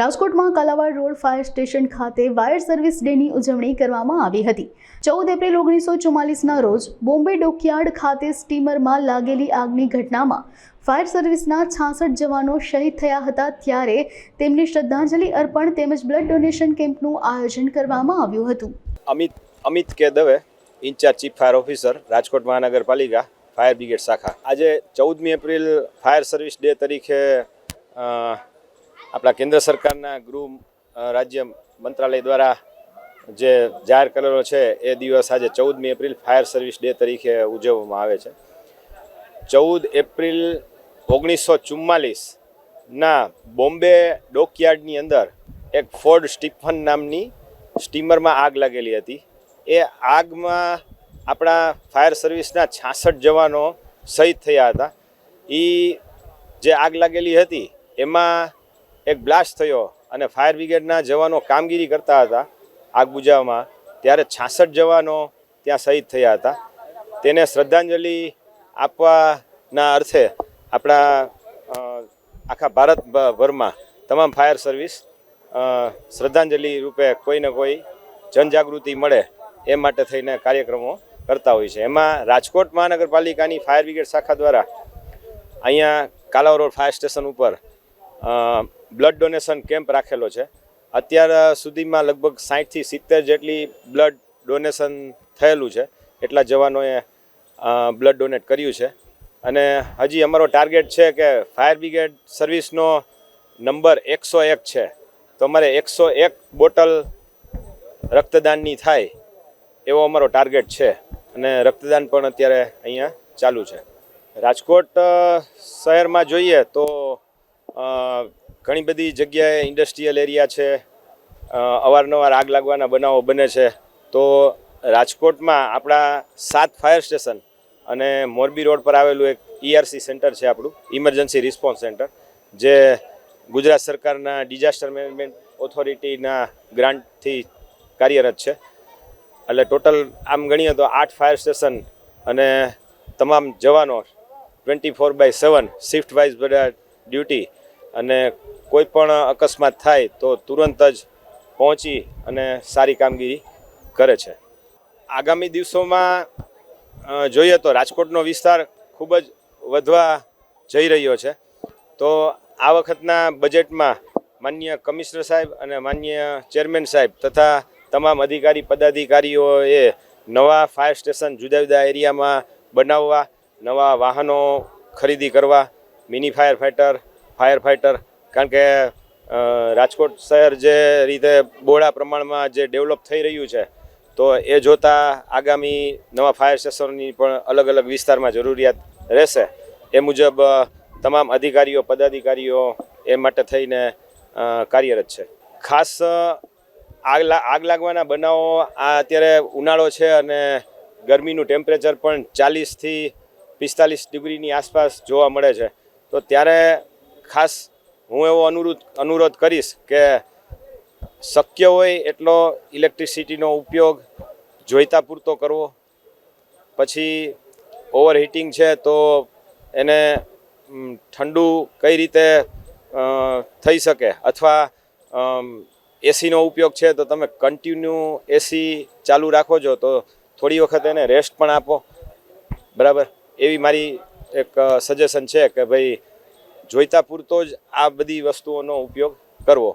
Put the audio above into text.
રાજકોટમાં Kalawad road fire station ખાતે fire service ડેની ઉજવણી કરવામાં આવી હતી. ચૌદ એપ્રિલ ઓગણીસો ચુમ્માલીસના રોજ બોમ્બે ડોકયાર્ડ ખાતે સ્ટીમરમાં લાગેલી આગની ઘટનામાં ફાયર સર્વિસના છાસઠ જવાનો શહીદ થયા હતા ત્યારે તેમને શ્રદ્ધાંજલિ અર્પણ તેમજ બ્લડ ડોનેશન કેમ્પનું આયોજન કરવામાં આવ્યું હતું. Amit Amit K Dave incharge chief fire officer, Rajkot મહાનગરપાલિકા, ફાયર બ્રિગેડ શાખા. આજે ચૌદમી એપ્રિલ ફાયર સર્વિસ ડે તરીકે આપણા કેન્દ્ર સરકારના ગૃહ રાજ્ય મંત્રાલય દ્વારા જે જાહેર કરેલો છે, એ દિવસ આજે ચૌદમી એપ્રિલ ફાયર સર્વિસ ડે તરીકે ઉજવવામાં આવે છે. ચૌદ એપ્રિલ ઓગણીસો ચુમ્માલીસના બોમ્બે ડોકયાર્ડની અંદર એક ફોર્ડ સ્ટીફન નામની સ્ટીમરમાં આગ લાગેલી હતી. એ આગમાં આપણા ફાયર સર્વિસના છાસઠ જવાનો શહીદ થયા હતા. એ જે આગ લાગેલી હતી, એમાં એક બ્લાસ્ટ થયો અને ફાયર બ્રિગેડના જવાનો કામગીરી કરતા હતા આગ બુજાવવામાં ત્યારે છાસઠ જવાનો ત્યાં શહીદ થયા હતા. તેને શ્રદ્ધાંજલિ આપવાના અર્થે આપણા આખા ભારત ભરમાં તમામ ફાયર સર્વિસ શ્રદ્ધાંજલિ રૂપે કોઈને કોઈ જનજાગૃતિ મળે એ માટે થઈને કાર્યક્રમો કરતા હોય છે. એમાં રાજકોટ મહાનગરપાલિકાની ફાયર બ્રિગેડ શાખા દ્વારા અહીંયા કાલાવ રોડ ફાયર સ્ટેશન ઉપર બ્લડ ડોનેશન કેમ્પ રાખેલો છે. અત્યાર સુધીમાં લગભગ સાઠથી સિત્તેર જેટલી બ્લડ ડોનેશન થયેલું છે. એટલા જવાનોએ બ્લડ ડોનેટ કર્યું છે. અને હજી અમારો ટાર્ગેટ છે કે ફાયર બ્રિગેડ સર્વિસનો નંબર એકસો એક છે. તો અમારે એકસો એક બોટલ રક્તદાનની થાય એવો અમારો ટાર્ગેટ છે. અને રક્તદાન પણ અત્યારે અહીંયા ચાલુ છે. રાજકોટ શહેરમાં જોઈએ તો ઘણી બધી જગ્યાએ ઇન્ડસ્ટ્રીયલ એરિયા છે. અવારનવાર આગ લાગવાના બનાવો બને છે. તો રાજકોટમાં આપણા સાત ફાયર સ્ટેશન અને મોરબી રોડ પર આવેલું એક ઈઆરસી સેન્ટર છે આપણું ઇમરજન્સી રિસ્પોન્સ સેન્ટર જે ગુજરાત સરકારના ડિઝાસ્ટર મેનેજમેન્ટ ઓથોરિટીના ગ્રાન્ટથી કાર્યરત છે. એટલે ટોટલ આમ ગણીએ તો આઠ ફાયર સ્ટેશન અને તમામ જવાનો twenty four by seven shift wise બધા ડ્યુટી અને કોઈ પણ અકસ્માત થાય તો તુરંત જ પહોંચી અને સારી કામગીરી કરે છે. આગામી દિવસોમાં જોઈએ તો રાજકોટનો વિસ્તાર ખૂબ જ વધવા જઈ રહ્યો છે. તો આ વખતના બજેટમાં માન્ય કમિશનર સાહેબ અને માન્ય ચેરમેન સાહેબ તથા તમામ અધિકારી, પદાધિકારીઓએ નવા ફાયર સ્ટેશન જુદા જુદા એરિયામાં બનાવવા, નવા વાહનો ખરીદી કરવા, mini fire fighter fire fighter કારણ કે રાજકોટ શહેર જે રીતે બહોળા પ્રમાણમાં જે ડેવલપ થઈ રહ્યું છે, તો એ જોતાં આગામી નવા ફાયર સ્ટેશનની પણ અલગ અલગ વિસ્તારમાં જરૂરિયાત રહેશે. એ મુજબ તમામ અધિકારીઓ, પદાધિકારીઓ એ માટે થઈને કાર્યરત છે. ખાસ આગ લા- આગ લાગવાના બનાવો આ અત્યારે ઉનાળો છે અને ગરમીનું ટેમ્પરેચર પણ ચાલીસથી પિસ્તાલીસ ડિગ્રીની આસપાસ જોવા મળે છે. તો ત્યારે ખાસ હું એવો અનુરોધ અનુરોધ કરીશ કે શક્ય હોય એટલો ઇલેક્ટ્રિસિટીનો ઉપયોગ જોઈતા પૂરતો કરવો. પછી ઓવરહીટિંગ છે તો એને ઠંડુ કઈ રીતે થઈ શકે અથવા એસીનો ઉપયોગ છે તો તમે કન્ટિન્યુ એસી ચાલુ રાખો છો તો થોડી વખત એને રેસ્ટ પણ આપો. બરાબર? એવી મારી એક સજેશન છે કે ભાઈ જોઈતા પૂરતો જ આ બધી વસ્તુઓનો ઉપયોગ કરવો.